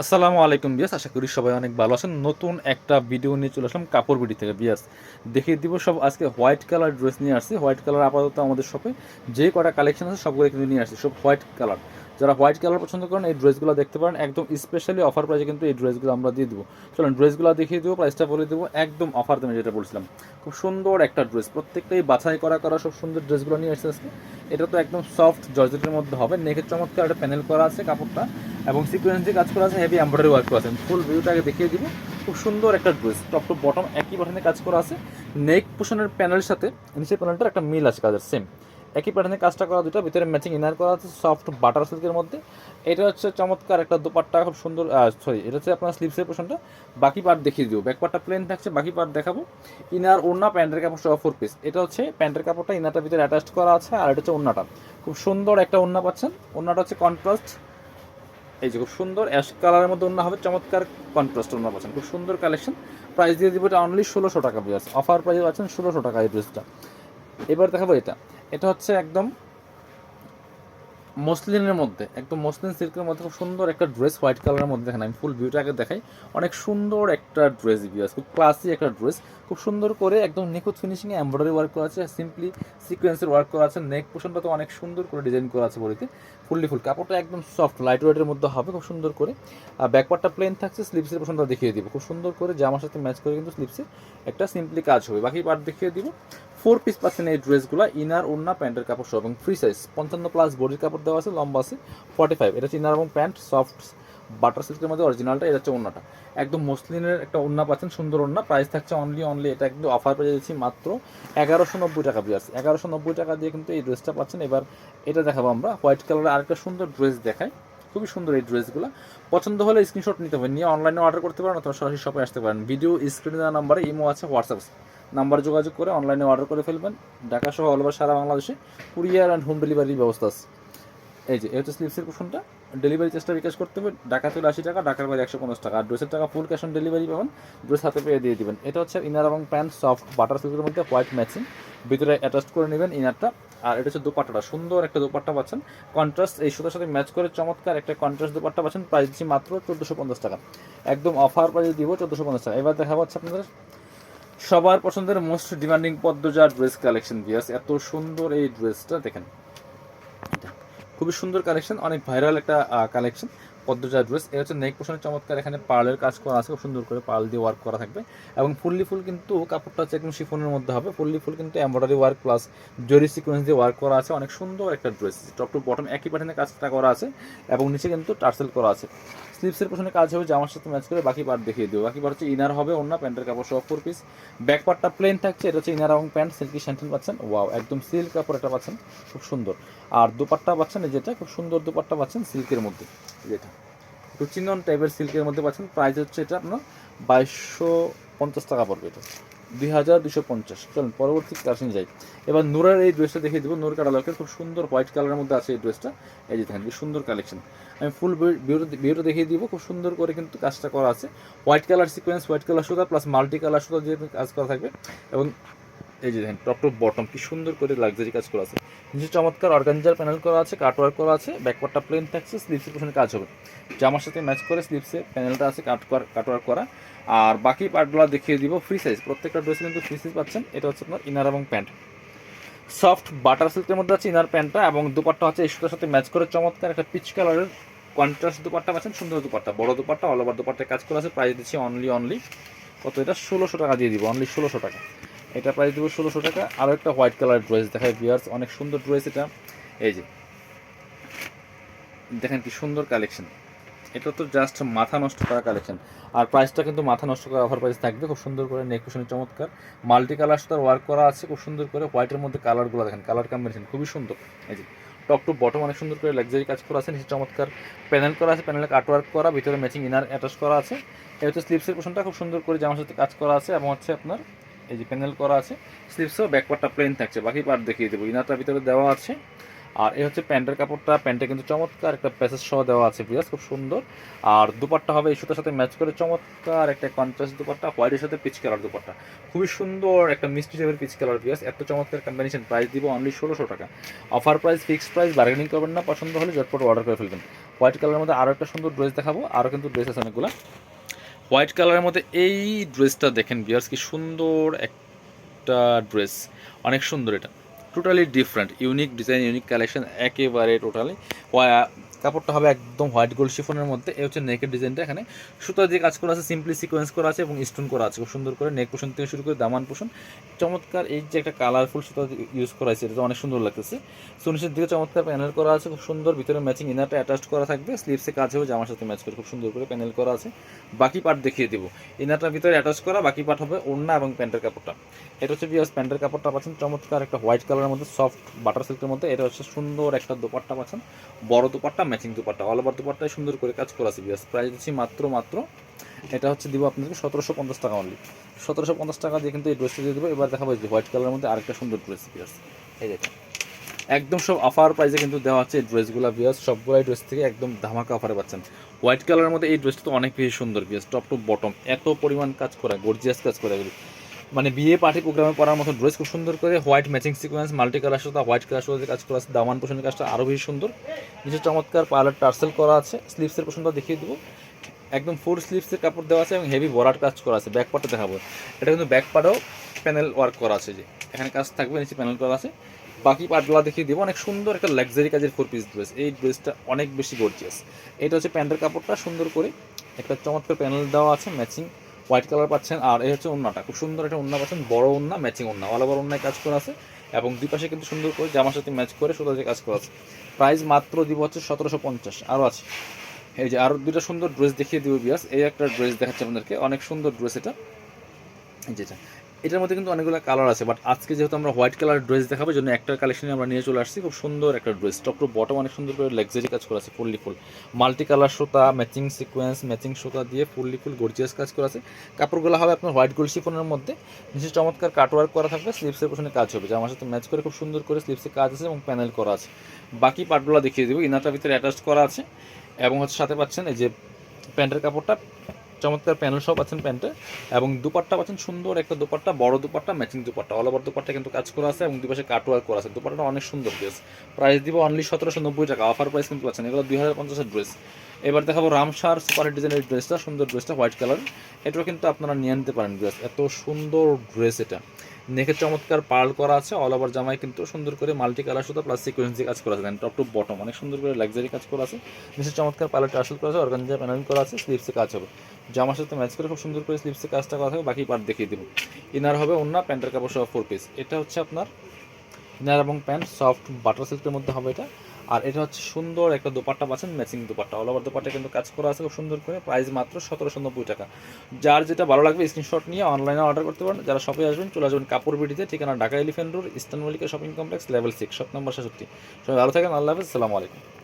আসসালামু আলাইকুম বিয়াস আশা করি সবাই অনেক ভালো আছেন। নতুন একটা ভিডিও নিয়ে চলে আসলাম কাপড় বিডি থেকে। বিয়াস দেখিয়ে দিব সব আজকে হোয়াইট কালার ড্রেস নিয়ে আসছি। হোয়াইট কালার আপাতত আমাদের শপে যে কটা কালেকশন আছে সবগুলো কিন্তু নিয়ে আসছি। সব হোয়াইট কালার। যারা হোয়াইট কালার পছন্দ করেন, এই ড্রেসগুলো দেখতে পারেন। একদম স্পেশালি অফার প্রাইসে কিন্তু এই ড্রেসগুলো আমরা দিয়ে দেবো। চলুন, ড্রেসগুলো দেখিয়ে দেবো প্রাইসটা বলে দেবো। একদম অফার দামে যেটা বলছিলাম। খুব সুন্দর একটা ড্রেস। প্রত্যেকটাই বাছাই করা করা সব সুন্দর ড্রেসগুলো নিয়ে আসছে আজকে। এটা তো একদম সফট জর্জেটের মধ্যে হবে। নেকের চমৎকার একটা প্যানেল করা আছে কাপড়টা। এবং সিকোয়েন্স কাজ করা আছে হেভি এমব্রয়ডারি ওয়ার্ক করা আছে। ফুল ভিউটাকে দেখিয়ে দিব। খুব সুন্দর একটা ড্রেস। টপ টু বটম একই প্যাটার্নে কাজ করা আছে। নেক পোষণের প্যানেলের সাথে, নিচের প্যানেলটার একটা মিল আছে কাজের সেম একই প্যাটার্নে কাজটা করা দুটো, ভিতরে ম্যাচিং ইনার করা আছে সফট বাটার সিল্কের মধ্যে। এটা হচ্ছে চমৎকার একটা দুপাট্টা, খুব সুন্দর সরি এটা হচ্ছে আপনার স্লিপসের পোষণটা বাকি পার্ট দেখিয়ে দিব। ব্যাক পার্টটা প্লেন থাকছে, বাকি পার্ট দেখাবো। ইনার ওড়না প্যান্টের কাপড় সহ ফোর পিস এটা হচ্ছে প্যান্টের কাপড়টা ইনারটার ভিতরে অ্যাটাচ করা আছে, আর এটা হচ্ছে ওড়নাটা। খুব সুন্দর একটা ওড়না পাচ্ছেন। ওড়নাটা হচ্ছে কন্ট্রাস্ট এই যে খুব সুন্দর অ্যাশ কালারের মধ্যে অন্য হবে, চমৎকার কন্ট্রাস্ট অন্য পাচ্ছেন। খুব সুন্দর কালেকশন প্রাইস দিয়ে দিব এটা অনলি ষোলোশো টাকা বিয়াস অফার প্রাইস পাচ্ছেন ষোলোশো টাকা এই ড্রেসটা এবার দেখাবো এটা। এটা হচ্ছে একদম মসলিনের মধ্যে, একদম মসলিন সিল্কের মধ্যে খুব সুন্দর একটা ড্রেস হোয়াইট কালারের মধ্যে দেখেন, আমি ফুল ভিউটাকে দেখাই। অনেক সুন্দর একটা ড্রেস বিয়াস খুব ক্লাসি একটা ড্রেস খুব সুন্দর করে একদম নিখুঁত ফিনিশিংয়ে এমব্রয়ডারি ওয়ার্ক করা আছে সিম্পলি সিকোয়েন্সের ওয়ার্ক করা আছে নেক পোশনটা তো অনেক সুন্দর করে ডিজাইন করা আছে বলিতে ফুললি ফুল কাপড়টা একদম সফট লাইট ওয়েটের মধ্যে হবে, খুব সুন্দর করে। আর ব্যাকপার্টটা প্লেন থাকছে স্লিপসের পোশনটা দেখিয়ে দিব। খুব সুন্দর করে জামার সাথে ম্যাচ করে কিন্তু স্লিপসে একটা সিম্পলি কাজ হবে। বাকি পার্ট দেখিয়ে দিব। ফোর পিস পাচ্ছেন এই ড্রেসগুলো ইনার ওড়না, প্যান্টের কাপড় সহ, এবং ফ্রি সাইজ পঞ্চান্ন প্লাস বডির কাপড় দেওয়া আছে, লম্বা আছে ফর্টি ফাইভ এটা হচ্ছে ইনার এবং প্যান্ট সফট বাটার সিল্কের মধ্যে অরিজিনালটা এটা হচ্ছে ওড়নাটা। একদম মসলিনের একটা ওড়না পাচ্ছেন, সুন্দর ওড়না। প্রাইস থাকছে অনলি অনলি এটা কিন্তু অফার পেয়ে যাচ্ছি মাত্র এগারোশো নব্বই টাকা বিয়ার্স এগারোশো নব্বই টাকা দিয়ে কিন্তু এই ড্রেসটা পাচ্ছেন। এবার এটা দেখাবো আমরা। হোয়াইট কালারের আরেকটা সুন্দর ড্রেস দেখাই। খুবই সুন্দর এই ড্রেসগুলো পছন্দ হলে স্ক্রিনশট নিতে হবে। নিয়ে অনলাইনে অর্ডার করতে পারেন অথবা সরাসরি শপে আসতে পারেন। ভিডিও স্ক্রিনে দেওয়া নাম্বারে ইমো আছে হোয়াটসঅ্যাপ নাম্বার যোগাযোগ করে অনলাইনে অর্ডার করে ফেলবেন। ঢাকা সহ অল ওভার সারা বাংলাদেশে। কুরিয়ার অ্যান্ড হোম ডেলিভারির ব্যবস্থা আছে। এই যে, এই হচ্ছে স্লিপসের পোষণটা ডেলিভারি চেষ্টা বিকাশ করতে হবে, ঢাকা থেকে আশি টাকা, ঢাকার বাইরে একশো পঞ্চাশ টাকা। আর ড্রেসের টাকা ফুল ক্যাশ অন ডেলিভারি পাবেন ড্রেস হাতে পেয়ে দিয়ে দিবেন। এটা হচ্ছে ইনার এবং প্যান্ট সফট বাটার সিল্কের মধ্যে হোয়াইট ম্যাচিং ভিতরে অ্যাটাচ করে নেবেন ইনারটা আর এটা হচ্ছে দুপাট্টাটা, সুন্দর একটা দুপাট্টা পাচ্ছেন। কন্ট্রাস্ট এই সুতার সাথে ম্যাচ করে চমৎকার একটা কন্ট্রাস্ট দুপাট্টা পাচ্ছেন। প্রাইস দিচ্ছি মাত্র চোদ্দোশো পঞ্চাশ টাকা। একদম অফার প্রাইস দিব চোদ্দোশো পঞ্চাশ টাকা। এবার দেখা পাচ্ছে আপনাদের সবার পছন্দের মোস্ট ডিমান্ডিং পদ্মজার ড্রেস কালেকশন বিয়াস এত সুন্দর এই ড্রেসটা দেখেন। এটা খুবই সুন্দর কালেকশন অনেক ভাইরাল একটা কালেকশন পদ্মজা ড্রেস এটা হচ্ছে নেক পোষণের চমৎকার, এখানে পার্লের কাজ করা আছে, খুব সুন্দর করে পার্ল দিয়ে ওয়ার্ক করা থাকবে। এবং ফুললি ফুল কিন্তু কাপড়টা হচ্ছে একদম শিফনের মধ্যে হবে। ফুললি ফুল কিন্তু এমব্রয়ডারি ওয়ার্ক প্লাস জরি সিকোয়েন্স দিয়ে ওয়ার্ক করা আছে। অনেক সুন্দর একটা ড্রেস টপ টু বটম একই প্যাটার্নে কাজটা করা আছে এবং নিচে কিন্তু টার্সেল করা আছে। স্লিপসের পোশনে কাজ হবে, জামার সাথে ম্যাচ করে বাকি পার্ট দেখিয়ে দেবো বাকি পার্ট হচ্ছে ইনার হবে অন্য প্যান্টের কাপড় সহ ফোর পিস ব্যাক পার্টটা প্লেন থাকছে, এটা হচ্ছে ইনার এবং প্যান্ট সিল্কি স্যান্ডেল পাচ্ছেন। ওয়াও একদম সিল্ক কাপড় এটা পাচ্ছেন, খুব সুন্দর। আর দুপাট্টা পাচ্ছেন যেটা, খুব সুন্দর দুপাট্টা পাচ্ছেন সিল্কের মধ্যে। যেটা। একটু চিনন টাইপের সিল্কের মধ্যে পাচ্ছেন প্রাইস হচ্ছে এটা আপনার বাইশশো পঞ্চাশ টাকা পড়বে এটা। দুই হাজার দুশো পঞ্চাশ। চলুন, পরবর্তী কালেকশন যাই। এবার নুরার এই ড্রেসটা দেখিয়ে দেবো। নূর কাটালকের খুব সুন্দর হোয়াইট কালারের মধ্যে আছে এই ড্রেসটা এই যে দেখেন সুন্দর কালেকশন আমি ফুল ভিউটা দেখিয়ে দিব। খুব সুন্দর করে কিন্তু কাজটা করা আছে। White colour sequence white colour সুতা প্লাস মাল্টি কালার সুতা যে কাজ করা থাকবে। এবং এই যে দেখেন টপ টু বটম কি সুন্দর করে লাক্সারি কাজ করা আছে। নিচে চমৎকার অর্গানজার প্যানেল করা আছে কাটওয়ার্ক করা আছে ব্যাকওয়ার্ডটা প্লেন থাকছে স্লিপসের পিছনে কাজ হবে। জামার সাথে ম্যাচ করে স্লিপসে প্যানেলটা আছে কাটওয়ার কাটওয়ার্ক করা। আর বাকি পার্টগুলো দেখিয়ে দিব ফ্রি সাইজ প্রত্যেকটা ড্রেসে কিন্তু ফ্রি সাইজ পাচ্ছেন। এটা হচ্ছে আপনার ইনার এবং প্যান্ট সফট বাটার সিল্কের মধ্যে আছে ইনার প্যান্টটা এবং দুপাট্টা হচ্ছে এই সাথে ম্যাচ করে চমৎকার একটা পিচ কালারের কন্ট্রাস্ট দুপাট্টা পাচ্ছেন, সুন্দর দুপাট্টা। বড় দুপাট্টা অল ওভার দুপাট্টায় কাজ করা আছে। প্রাইস দিচ্ছি অনলি অনলি কত এটা? ষোলোশো টাকা দিয়ে দিব অনলি ষোলোশো টাকা। এটা প্রাইস দেবো ষোলোশো টাকা। আরও একটা হোয়াইট কালার ড্রেস দেখায় ভিওয়ার্স অনেক সুন্দর ড্রেস এটা। এই যে, দেখেন কি সুন্দর কালেকশন এটা তো জাস্ট মাথা নষ্ট করা কালেকশন আর প্রাইসটা কিন্তু মাথা নষ্ট করা অফার প্রাইস থাকবে। খুব সুন্দর করে নেক কুশনের চমৎকার। মাল্টি কালার সাথে ওয়ার্ক করা আছে, খুব সুন্দর করে হোয়াইটের মধ্যে কালারগুলো দেখেন কালার কম্বিনেশন খুবই সুন্দর। এই যে টপ টু বটম অনেক সুন্দর করে লাক্সারি কাজ করা আছে, নিচে চমৎকার প্যানেল করা আছে প্যানেলে কাটওয়ার্ক করা, ভিতরে ম্যাচিং ইনার অ্যাটাচ করা আছে। এই হচ্ছে স্লিপসের পোশনটা খুব সুন্দর করে জামার সাথে কাজ করা আছে এবং হচ্ছে আপনার এই যে প্যানেল করা আছে স্লিপসও ব্যাকপার্টটা প্লেন থাকছে, বাকি পার্ট দেখিয়ে দেবো। ইনারটার ভিতরে দেওয়া আছে। আর এই হচ্ছে প্যান্টের কাপড়টা, প্যান্টে কিন্তু চমৎকার একটা প্যাসেজ সহ দেওয়া আছে বিয়াস খুব সুন্দর। আর দুপাট্টা হবে এই সুতার সাথে ম্যাচ করে চমৎকার একটা কন্ট্রাস্ট দুপাট্টা হোয়াইটের সাথে পিচ কালার দুপাট্টা। খুবই সুন্দর একটা মিষ্টি টাইপের পিচ কালার বিয়াস এত চমৎকার কম্বিনেশন প্রাইস দিব অনলি ষোলোশো টাকা। Offer price fixed price bargaining করবেন না, পছন্দ হলে ঝটপট অর্ডার করে ফেলবেন। হোয়াইট কালারের মধ্যে আরও একটা সুন্দর ড্রেস দেখাবো আরও কিন্তু ড্রেস আছে অনেকগুলো। হোয়াইট কালারের মধ্যে এই ড্রেসটা দেখেন বিয়ার্স কি সুন্দর একটা ড্রেস। অনেক সুন্দর এটা। Totally different unique design unique collection একেবারে টোটালি কাপড়টা হবে একদম হোয়াইট গোল্ড শিফনের মধ্যে। এই হচ্ছে নেকের ডিজাইনটা এখানে। সুতা দিয়ে কাজ করা আছে, সিম্পলি সিকোয়েন্স করা আছে এবং স্টোন করা আছে। খুব সুন্দর করে নেক পোষণ থেকে শুরু করে দামান পোষণ। চমৎকার এই যে একটা কালারফুল সুতা ইউজ করা আছে এটা অনেক সুন্দর লাগতেছে। সুনিশের দিকে চমৎকার প্যানেল করা আছে, খুব সুন্দর। ভিতরে ম্যাচিং ইনারটা অ্যাটাচ করা থাকবে। স্লিভসে কাজ হবে, জামার সাথে ম্যাচ করে খুব সুন্দর করে প্যানেল করা আছে। বাকি পার্ট দেখিয়ে দেবো। ইনারটার ভিতরে অ্যাটাচ করা, বাকি পার্ট হবে ওড়না এবং প্যান্টের কাপড়টা। এটা হচ্ছে বিয়াস প্যান্টের কাপড়টা পাচ্ছেন, চমৎকার একটা হোয়াইট কালারের মধ্যে সফট বাটার সিল্কের মধ্যে। এটা হচ্ছে সুন্দর একটা দোপাট্টা পাচ্ছেন। বড় dupatta matching dupatta all over দোপাট্টায় সুন্দর করে কাজ করা আছে বিয়াস প্রাইস দিচ্ছি মাত্র মাত্র, এটা হচ্ছে দিব আপনাদেরকে সতেরোশো পঞ্চাশ টাকা অনলি সতেরোশো পঞ্চাশ টাকা দিয়ে কিন্তু এই ড্রেসটা দিয়ে দেবো। এবার দেখাবো যে হোয়াইট কালারের মধ্যে আরেকটা সুন্দর ড্রেস বিয়াস এই দেখেন। একদম সব অফার প্রাইসে কিন্তু দেওয়া হচ্ছে এই ড্রেসগুলো বিয়াস সবগুলো ড্রেস থেকে একদম ধামাকা অফারে পাচ্ছেন। হোয়াইট কালারের মধ্যে এই ড্রেসটা তো অনেক বেশি সুন্দর বিয়াস টপ টু বটম এত পরিমাণ কাজ করা গর্জিয়াস কাজ করা এগুলি। মানে বিয়ে পার্টি প্রোগ্রামে পরার মতো ড্রেস খুব সুন্দর করে white matching sequence multi colour সাথে হোয়াইট কালার সাথে কাজ করা আছে, দামান পোষণের কাজটা আরও বেশি সুন্দর। নিচে চমৎকার পার্লার টার্সেল করা আছে স্লিভসের পোষণটা দেখিয়ে দেবো। একদম ফুল স্লিভসের কাপড় দেওয়া আছে এবং হেভি বরাট কাজ করা আছে ব্যাক পার্টটা দেখাবো। এটা কিন্তু ব্যাক পার্টেও প্যানেল ওয়ার্ক করা আছে যে, এখানে কাজ থাকবে, নিচে প্যানেল করা আছে। বাকি পার্টগুলো দেখিয়ে দেবো, অনেক সুন্দর একটা লাক্সারি কাজের ফোর পিস ড্রেস এই ড্রেসটা অনেক বেশি গর্জিয়াস এটা হচ্ছে প্যান্টের কাপড়টা সুন্দর করে একটা চমৎকার প্যানেল দেওয়া আছে ম্যাচিং হোয়াইট কালার পাচ্ছেন, আর এই হচ্ছে ওন্নাটা খুব সুন্দর একটা ওন্না পাচ্ছেন, বড় ওন্না ম্যাচিং ওন্না অল ওভার ওন্নায় কাজ করা আছে। এবং দুই পাশে কিন্তু সুন্দর করে জামার সাথে ম্যাচ করে সুন্দর কাজ করা আছে। প্রাইস মাত্র দিব হচ্ছে সতেরোশো পঞ্চাশ। আরও আছে। এই যে আরও দুটা সুন্দর ড্রেস দেখিয়ে দিব বিয়াস এই একটা ড্রেস দেখাচ্ছে আপনাদেরকে। অনেক সুন্দর ড্রেস এটা। যেটা এটার মধ্যে কিন্তু অনেকগুলো কালার আছে বাট আজকে যেহেতু আমরা হোয়াইট কালার ড্রেস দেখাবো জন্য একটা কালেকশনে আমরা নিয়ে চলে আসছি। খুব সুন্দর একটা ড্রেস টপ টু বটম অনেক সুন্দর করে লাক্সারি কাজ করা আছে ফুললি ফুল মাল্টি কালার সুতা ম্যাচিং সিকোয়েন্স ম্যাচিং সুতা দিয়ে ফুললি ফুল গর্জিয়াস কাজ করা আছে। কাপড়গুলো হবে আপনার হোয়াইট গোল্ড শিফনের মধ্যে। নিচে চমৎকার কাটওয়ার্ক করা থাকবে স্লিপসের পেছনে কাজ হবে। জামার সাথে ম্যাচ করে খুব সুন্দর করে স্লিপসে কাজ আছে এবং প্যানেল করা আছে। বাকি পার্টগুলো দেখিয়ে দেবো ইনারটার ভিতরে অ্যাটাচ করা আছে। এবং হচ্ছে সাথে পাচ্ছেন এই যে প্যান্টের কাপড়টা। চমৎকার প্যানেল সব আছেন প্যান্টে, এবং দুপাট্টা পাচ্ছেন সুন্দর একটা দুপাট্টা, বড় dupatta matching dupatta. All over dupatta কিন্তু কাজ করা আছে, এবং দুপাশে কাটওয়ার করা আছে। দুপাট্টা অনেক সুন্দর ড্রেস প্রাইস দিব অনলি সতেরোশো নব্বই টাকা। অফার প্রাইস কিন্তু পাচ্ছেন এগুলো দুই হাজার পঞ্চাশের ড্রেস এবার দেখাবো রামসার সুপার ডিজাইনের ড্রেসটা সুন্দর ড্রেসটা হোয়াইট কালার এটাও কিন্তু আপনারা নিয়ে আনতে পারেন ড্রেস এত সুন্দর ড্রেস এটা। নেকের চমৎকার পার্ল করা আছে অল ওভার জামায় কিন্তু সুন্দর করে মাল্টি কালার সুতো প্লাস সিকোয়েন্স কাজ করা আছে। টপ টু বটম অনেক সুন্দর করে লাক্সারি কাজ করা আছে। নিচে চমৎকার পার্লার টার্সেল করা আছে অর্গানজা প্যানেলিং করা আছে স্লিপসে কাজ হবে। জামার সাথে ম্যাচ করে খুব সুন্দর করে স্লিপসে কাজটা করা হবে বাকি পার্ট দেখিয়ে দেব। ইনার হবে অন্য প্যান্টের কাপড় সহ ফোর পিস এটা হচ্ছে আপনার ইনার এবং প্যান্ট সফট বাটার সিল্কের মধ্যে হবে এটা। আর এটা হচ্ছে সুন্দর একটা দোপাট্টা পাচ্ছেন matching dupatta. All over dupatta কিন্তু কাজ করা আছে খুব সুন্দর করে। প্রাইস মাত্র সতেরোশো নব্বই টাকা। যার যেটা ভালো লাগবে স্ক্রিনশট নিয়ে অনলাইনে অর্ডার করতে পারেন। যারা শপে আসবেন, চলে আসবেন কাপড় বিটিতে ঠিকানা Dhaka elephant road, eastern Mallika shopping complex level six shop number সাতষট্টি সবাই ভালো থাকেন, আল্লাহ হাফিজ সালামু আলাইকুম।